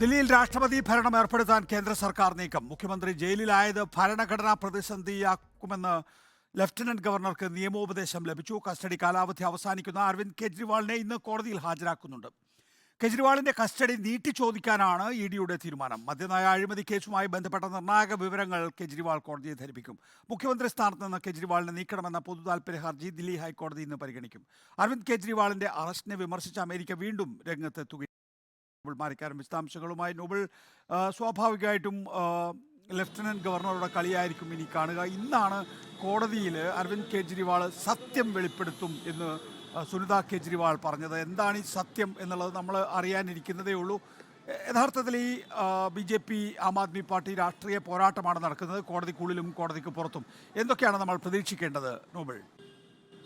ദില്ലിയിൽ രാഷ്ട്രപതി ഭരണം ഏർപ്പെടുത്താൻ കേന്ദ്ര സർക്കാർ നീക്കം. മുഖ്യമന്ത്രി ജയിലിലായത് ഭരണഘടനാ പ്രതിസന്ധിയാക്കുമെന്ന് ലഫ്റ്റനന്റ് ഗവർണർക്ക് നിയമോപദേശം ലഭിച്ചു. കസ്റ്റഡി കാലാവധി അവസാനിക്കുന്ന അരവിന്ദ് കെജ്രിവാളിനെ ഇന്ന് കോടതിയിൽ ഹാജരാക്കുന്നുണ്ട്. കെജ്രിവാളിന്റെ കസ്റ്റഡി നീട്ടി ചോദിക്കാനാണ് ഇ ഡിയുടെ തീരുമാനം. മദ്യനയ അഴിമതി കേസുമായി ബന്ധപ്പെട്ട നിർണായക വിവരങ്ങൾ കെജ്രിവാൾ കോടതിയെ ധരിപ്പിക്കും. മുഖ്യമന്ത്രി സ്ഥാനത്ത് നിന്ന് കെജ്രിവാളിനെ നീക്കണമെന്ന പൊതു താൽപര്യ ഹർജി ദില്ലി ഹൈക്കോടതി ഇന്ന് പരിഗണിക്കും. അരവിന്ദ് കെജ്രിവാളിന്റെ അറസ്റ്റിനെ വിമർശിച്ച അമേരിക്ക വീണ്ടും രംഗത്തെത്തുകയും നോബിൾ മാരിക്കാരൻ വിശദാംശങ്ങളുമായി നോബിൾ സ്വാഭാവികമായിട്ടും ലഫ്റ്റനന്റ് ഗവർണറുടെ കളിയായിരിക്കും ഇനി കാണുക. ഇന്നാണ് കോടതിയിൽ അരവിന്ദ് കെജ്രിവാൾ സത്യം വെളിപ്പെടുത്തും എന്ന് സുനിത കെജ്രിവാൾ പറഞ്ഞത്. എന്താണ് ഈ സത്യം എന്നുള്ളത് നമ്മൾ അറിയാനിരിക്കുന്നതേ ഉള്ളൂ. യഥാർത്ഥത്തിൽ ഈ B J P Aam Aadmi party രാഷ്ട്രീയ പോരാട്ടമാണ് നടക്കുന്നത് കോടതിക്കുള്ളിലും കോടതിക്ക് പുറത്തും. എന്തൊക്കെയാണ് നമ്മൾ പ്രതീക്ഷിക്കേണ്ടത് നോബിൾ?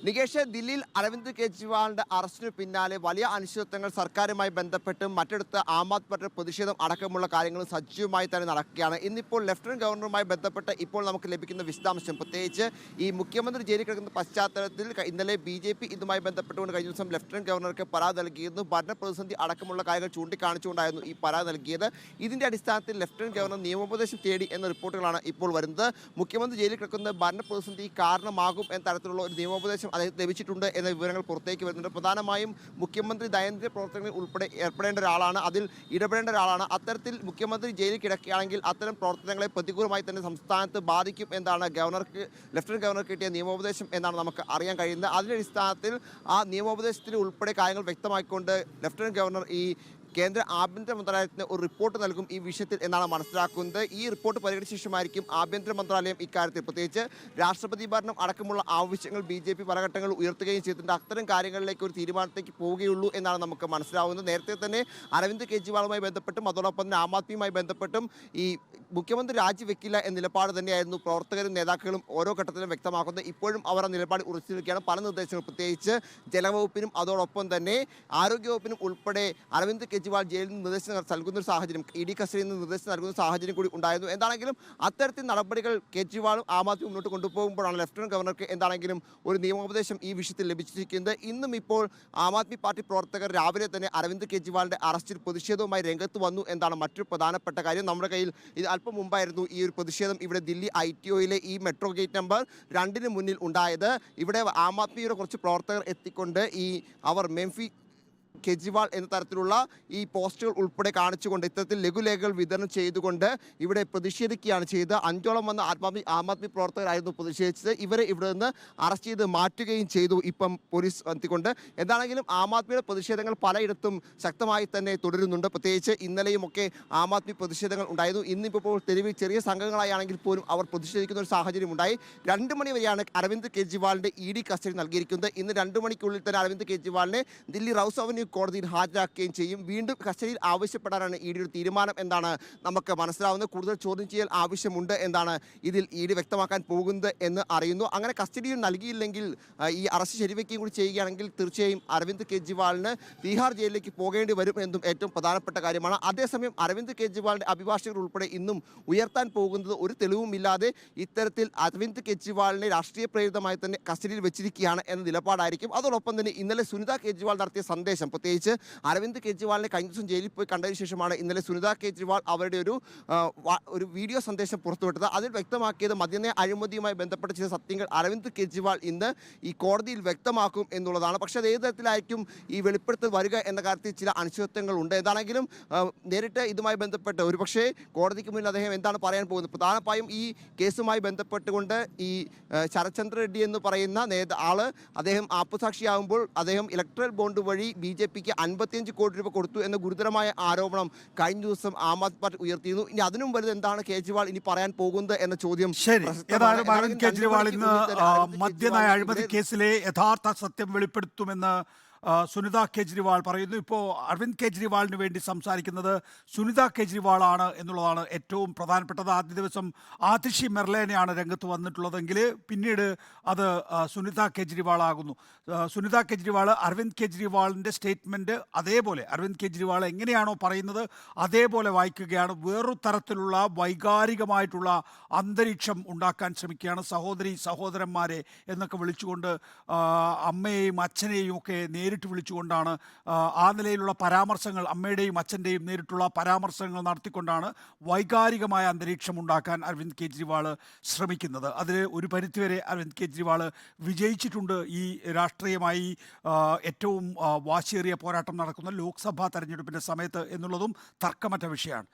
നികേഷ് ദില്ലിയിൽ അരവിന്ദ് കെജ്രിവാളിന്റെ അറസ്റ്റിന് പിന്നാലെ വലിയ അനിശ്ചിതത്വങ്ങൾ സർക്കാരുമായി ബന്ധപ്പെട്ട് മറ്റിടത്ത് ആം ആദ്മി പാർട്ടിയുടെ പ്രതിഷേധം അടക്കമുള്ള കാര്യങ്ങൾ സജീവമായി തന്നെ നടക്കുകയാണ്. ഇന്നിപ്പോൾ ലഫ്റ്റനന്റ് ഗവർണറുമായി ബന്ധപ്പെട്ട് ഇപ്പോൾ നമുക്ക് ലഭിക്കുന്ന വിശദാംശം. പ്രത്യേകിച്ച് ഈ മുഖ്യമന്ത്രി ജയിലിൽ കിടക്കുന്ന പശ്ചാത്തലത്തിൽ ഇന്നലെ ബി ജെ പി ഇതുമായി ബന്ധപ്പെട്ടുകൊണ്ട് കഴിഞ്ഞ ദിവസം ലഫ്റ്റനന്റ് ഗവർണർക്ക് പരാതി നൽകിയിരുന്നു. ഭരണ പ്രതിസന്ധി അടക്കമുള്ള കാര്യങ്ങൾ ചൂണ്ടിക്കാണിച്ചുകൊണ്ടായിരുന്നു ഈ പരാതി നൽകിയത്. ഇതിന്റെ അടിസ്ഥാനത്തിൽ ലഫ്റ്റനന്റ് ഗവർണർ നിയമോപദേശം തേടി എന്ന റിപ്പോർട്ടുകളാണ് ഇപ്പോൾ വരുന്നത്. മുഖ്യമന്ത്രി ജയിലിൽ കിടക്കുന്ന ഭരണ പ്രതിസന്ധി കാരണമാകും എന്ന തരത്തിലുള്ള ഒരു നിയമോപദേശം ലഭിച്ചിട്ടുണ്ട് എന്ന വിവരങ്ങൾ പുറത്തേക്ക് വരുന്നുണ്ട്. പ്രധാനമായും മുഖ്യമന്ത്രി ദൈനംദിന പ്രവർത്തനങ്ങളിൽ ഉൾപ്പെടെ ഏർപ്പെടേണ്ട ഒരാളാണ്. അതിൽ ഇടപെടേണ്ട ഒരാളാണ്. അത്തരത്തിൽ മുഖ്യമന്ത്രി ജയിലിൽ കിടക്കുകയാണെങ്കിൽ അത്തരം പ്രവർത്തനങ്ങളെ പ്രതികൂലമായി തന്നെ സംസ്ഥാനത്ത് ബാധിക്കും എന്നാണ് ഗവർണർക്ക് ലഫ്റ്റനന്റ് ഗവർണർ കിട്ടിയ നിയമോപദേശം എന്നാണ് നമുക്ക് അറിയാൻ കഴിയുന്നത്. അതിന്റെ അടിസ്ഥാനത്തിൽ ആ നിയമോപദേശത്തിൽ ഉൾപ്പെടെ കാര്യങ്ങൾ വ്യക്തമാക്കിക്കൊണ്ട് ലഫ്റ്റനന്റ് ഗവർണർ ഈ കേന്ദ്ര ആഭ്യന്തര മന്ത്രാലയത്തിന് ഒരു റിപ്പോർട്ട് നൽകും ഈ വിഷയത്തിൽ എന്നാണ് മനസ്സിലാക്കുന്നത്. ഈ റിപ്പോർട്ട് പരിഗണിച്ച ശേഷമായിരിക്കും ആഭ്യന്തര മന്ത്രാലയം ഇക്കാര്യത്തിൽ. പ്രത്യേകിച്ച് രാഷ്ട്രപതി ഭരണം അടക്കമുള്ള ആവശ്യങ്ങൾ ബി ജെ പി പല ഉയർത്തുകയും ചെയ്തിട്ടുണ്ട്. അത്തരം കാര്യങ്ങളിലേക്ക് ഒരു തീരുമാനത്തേക്ക് പോവുകയുള്ളൂ എന്നാണ് നമുക്ക് മനസ്സിലാവുന്നത്. നേരത്തെ തന്നെ അരവിന്ദ് കെജ്രിവാളുമായി ബന്ധപ്പെട്ടും അതോടൊപ്പം തന്നെ ആം ആദ്മിയുമായി ബന്ധപ്പെട്ടും ഈ മുഖ്യമന്ത്രി രാജിവെക്കില്ല എന്ന നിലപാട് തന്നെയായിരുന്നു പ്രവർത്തകരും നേതാക്കളും ഓരോ ഘട്ടത്തിലും വ്യക്തമാക്കുന്നത്. ഇപ്പോഴും അവർ ആ നിലപാട് ഉറച്ചു നിൽക്കുകയാണ് പല നിർദ്ദേശങ്ങൾ പ്രത്യേകിച്ച് ജലവകുപ്പിനും അതോടൊപ്പം തന്നെ ആരോഗ്യവകുപ്പിനും ഉൾപ്പെടെ അരവിന്ദ് ജയിലിൽ നിന്ന് നിർദ്ദേശം നൽകുന്ന ഒരു സാഹചര്യം ഇ ഡി കസ്റ്റഡിയിൽ നിന്ന് നിർദ്ദേശം നൽകുന്ന സാഹചര്യം കൂടി ഉണ്ടായിരുന്നു. എന്താണെങ്കിലും അത്തരത്തിൽ നടപടികൾ കെജ്രിവാളും ആം ആദ്മി മുന്നോട്ട് കൊണ്ടുപോകുമ്പോഴാണ് ലഫ്റ്റനന്റ് ഗവർണർക്ക് എന്താണെങ്കിലും ഒരു നിയമോപദേശം ഈ വിഷയത്തിൽ ലഭിച്ചിരിക്കുന്നത്. ഇന്നും ഇപ്പോൾ ആം ആദ്മി പാർട്ടി പ്രവർത്തകർ രാവിലെ തന്നെ അരവിന്ദ് കെജ്രിവാളിന്റെ അറസ്റ്റിൽ പ്രതിഷേധവുമായി രംഗത്ത് വന്നു എന്നാണ് മറ്റൊരു പ്രധാനപ്പെട്ട കാര്യം. നമ്മുടെ കയ്യിൽ ഇത് അല്പം മുമ്പായിരുന്നു ഈ ഒരു പ്രതിഷേധം ഇവിടെ ദില്ലി ഐ ടി ഒയിലെ ഈ മെട്രോ ഗേറ്റ് നമ്പർ രണ്ടിന് മുന്നിൽ ഉണ്ടായത്. ഇവിടെ ആം ആദ്മിയുടെ കുറച്ച് പ്രവർത്തകർ എത്തിക്കൊണ്ട് ഈ അവർ മെംഫി കെജ്രിവാൾ എന്ന തരത്തിലുള്ള ഈ പോസ്റ്റുകൾ ഉൾപ്പെടെ കാണിച്ചുകൊണ്ട് ഇത്തരത്തിൽ ലഘുലേഖകൾ വിതരണം ചെയ്തുകൊണ്ട് ഇവിടെ പ്രതിഷേധിക്കുകയാണ് ചെയ്തത്. അഞ്ചോളം വന്ന ആത്മാമി ആം ആദ്മി പ്രവർത്തകരായിരുന്നു പ്രതിഷേധിച്ചത്. ഇവരെ ഇവിടെ നിന്ന് അറസ്റ്റ് ചെയ്ത് മാറ്റുകയും ചെയ്തു ഇപ്പം പോലീസ് എത്തിക്കൊണ്ട് എന്താണെങ്കിലും ആം ആദ്മിയുടെ പ്രതിഷേധങ്ങൾ പലയിടത്തും ശക്തമായി തന്നെ തുടരുന്നുണ്ട്. പ്രത്യേകിച്ച് ഇന്നലെയും ഒക്കെ ആം ആദ്മി പ്രതിഷേധങ്ങൾ ഉണ്ടായിരുന്നു. ഇന്നിപ്പോൾ തെരുവിൽ ചെറിയ സംഘങ്ങളായാണെങ്കിൽ പോലും അവർ പ്രതിഷേധിക്കുന്ന ഒരു സാഹചര്യം ഉണ്ടായി. രണ്ട് മണി വരെയാണ് അരവിന്ദ് കെജ്രിവാളിന്റെ ഇ ഡി കസ്റ്റഡി നൽകിയിരിക്കുന്നത്. ഇന്ന് രണ്ട് മണിക്കുള്ളിൽ തന്നെ അരവിന്ദ് കെജ്രിവാളിനെ ദില്ലി റൗസ് അവന്യൂ കോടതിയിൽ ഹാജരാക്കുകയും ചെയ്യും. വീണ്ടും കസ്റ്റഡിയിൽ ആവശ്യപ്പെടാനാണ് ഇ ഡിയുടെ തീരുമാനം എന്താണ് നമുക്ക് മനസ്സിലാവുന്നത്. കൂടുതൽ ചോദ്യം ചെയ്യൽ ആവശ്യമുണ്ട് എന്നാണ് ഇതിൽ ഇ ഡി വ്യക്തമാക്കാൻ പോകുന്നത് എന്ന് അറിയുന്നു. അങ്ങനെ കസ്റ്റഡിയിൽ നൽകിയില്ലെങ്കിൽ ഈ അറസ്റ്റ് ശരിവെക്കുകയും കൂടി ചെയ്യുകയാണെങ്കിൽ തീർച്ചയായും അരവിന്ദ് കെജ്രിവാളിന് തീഹാർ ജയിലിലേക്ക് പോകേണ്ടി വരും എന്നും ഏറ്റവും പ്രധാനപ്പെട്ട കാര്യമാണ്. അതേസമയം അരവിന്ദ് കെജ്രിവാളിന്റെ അഭിഭാഷകർ ഉൾപ്പെടെ ഇന്നും ഉയർത്താൻ പോകുന്നത് ഒരു തെളിവുമില്ലാതെ ഇത്തരത്തിൽ അരവിന്ദ് കെജ്രിവാളിനെ രാഷ്ട്രീയ പ്രേരിതമായി തന്നെ കസ്റ്റഡിയിൽ വെച്ചിരിക്കുകയാണ് എന്ന നിലപാടായിരിക്കും. അതോടൊപ്പം തന്നെ ഇന്നലെ സുനിത കെജ്രിവാൾ നടത്തിയ സന്ദേശം പ്രത്യേകിച്ച് അരവിന്ദ് കെജ്രിവാളിനെ കഴിഞ്ഞ ദിവസം ജയിലിൽ പോയി കണ്ടതിന് ശേഷമാണ് ഇന്നലെ സുനിത കെജ്രിവാൾ അവരുടെ ഒരു ഒരു വീഡിയോ സന്ദേശം പുറത്തുവിട്ടത്. അതിൽ വ്യക്തമാക്കിയത് മദ്യനയ അഴിമതിയുമായി ബന്ധപ്പെട്ട ചില സത്യങ്ങൾ അരവിന്ദ് കെജ്രിവാൾ ഇന്ന് ഈ കോടതിയിൽ വ്യക്തമാക്കും എന്നുള്ളതാണ്. പക്ഷേ അത് ഏത് തരത്തിലായിരിക്കും ഈ വെളിപ്പെടുത്തൽ വരിക എന്ന കാര്യത്തിൽ ചില അനിശ്ചിതത്വങ്ങൾ ഉണ്ട്. എന്താണെങ്കിലും നേരിട്ട് ഇതുമായി ബന്ധപ്പെട്ട് ഒരുപക്ഷേ കോടതിക്ക് മുന്നിൽ അദ്ദേഹം എന്താണ് പറയാൻ പോകുന്നത്? പ്രധാനമായും ഈ കേസുമായി ബന്ധപ്പെട്ടുകൊണ്ട് ഈ ശരത്ചന്ദ്ര റെഡ്ഡി എന്ന് പറയുന്ന നേതാ ആൾ അദ്ദേഹം ആപ്പുസാക്ഷിയാകുമ്പോൾ അദ്ദേഹം ഇലക്ട്രൽ ബോണ്ട് വഴി ബി ജെ പിക്ക് അൻപത്തിയഞ്ച് കോടി രൂപ കൊടുത്തു എന്ന ഗുരുതരമായ ആരോപണം കഴിഞ്ഞ ദിവസം ആം ആദ്മി പാർട്ടി ഉയർത്തിയിരുന്നു. ഇനി അതിനും വലുത് എന്താണ് കേജ്രിവാൾ ഇനി പറയാൻ പോകുന്നത് എന്ന ചോദ്യം കെജ്രിവാൾ ഇന്ന് മദ്യനയ അഴിമതി കേസിലെ യഥാർത്ഥ സത്യം വെളിപ്പെടുത്തുമെന്ന് സുനിത കേജ്രിവാൾ പറയുന്നു. ഇപ്പോൾ അരവിന്ദ് കേജ്രിവാളിന് വേണ്ടി സംസാരിക്കുന്നത് സുനിത കെജ്രിവാളാണ് എന്നുള്ളതാണ് ഏറ്റവും പ്രധാനപ്പെട്ടത്. ആദ്യ ദിവസം ആതിഷി മെർലേനെയാണ് രംഗത്ത് വന്നിട്ടുള്ളതെങ്കിൽ പിന്നീട് അത് സുനിത കേജ്രിവാൾ ആകുന്നു സുനിത കെജ്രിവാൾ അരവിന്ദ് കെജ്രിവാളിന്റെ സ്റ്റേറ്റ്മെന്റ് അതേപോലെ അരവിന്ദ് കേജ്രിവാൾ എങ്ങനെയാണോ പറയുന്നത് അതേപോലെ വായിക്കുകയാണ്. വേറൊരു തരത്തിലുള്ള വൈകാരികമായിട്ടുള്ള അന്തരീക്ഷം ഉണ്ടാക്കാൻ ശ്രമിക്കുകയാണ്. സഹോദരി സഹോദരന്മാരെ എന്നൊക്കെ വിളിച്ചുകൊണ്ട് അമ്മയെയും അച്ഛനെയും ഒക്കെ നേരിട്ട് വിളിച്ചുകൊണ്ടാണ് ആ, നിലയിലുള്ള പരാമർശങ്ങൾ അമ്മയുടെയും അച്ഛന്റെയും നേരിട്ടുള്ള പരാമർശങ്ങൾ നടത്തിക്കൊണ്ടാണ് വൈകാരികമായ അന്തരീക്ഷം ഉണ്ടാക്കാൻ അരവിന്ദ് കെജ്രിവാൾ ശ്രമിക്കുന്നത്. അതിൽ ഒരു പരിധിവരെ അരവിന്ദ് കെജ്രിവാൾ വിജയിച്ചിട്ടുണ്ട്. ഈ രാഷ്ട്രീയമായി ഏറ്റവും വാശിയേറിയ പോരാട്ടം നടക്കുന്ന ലോക്സഭാ തെരഞ്ഞെടുപ്പിന്റെ സമയത്ത് എന്നുള്ളതും തർക്കമറ്റ വിഷയമാണ്.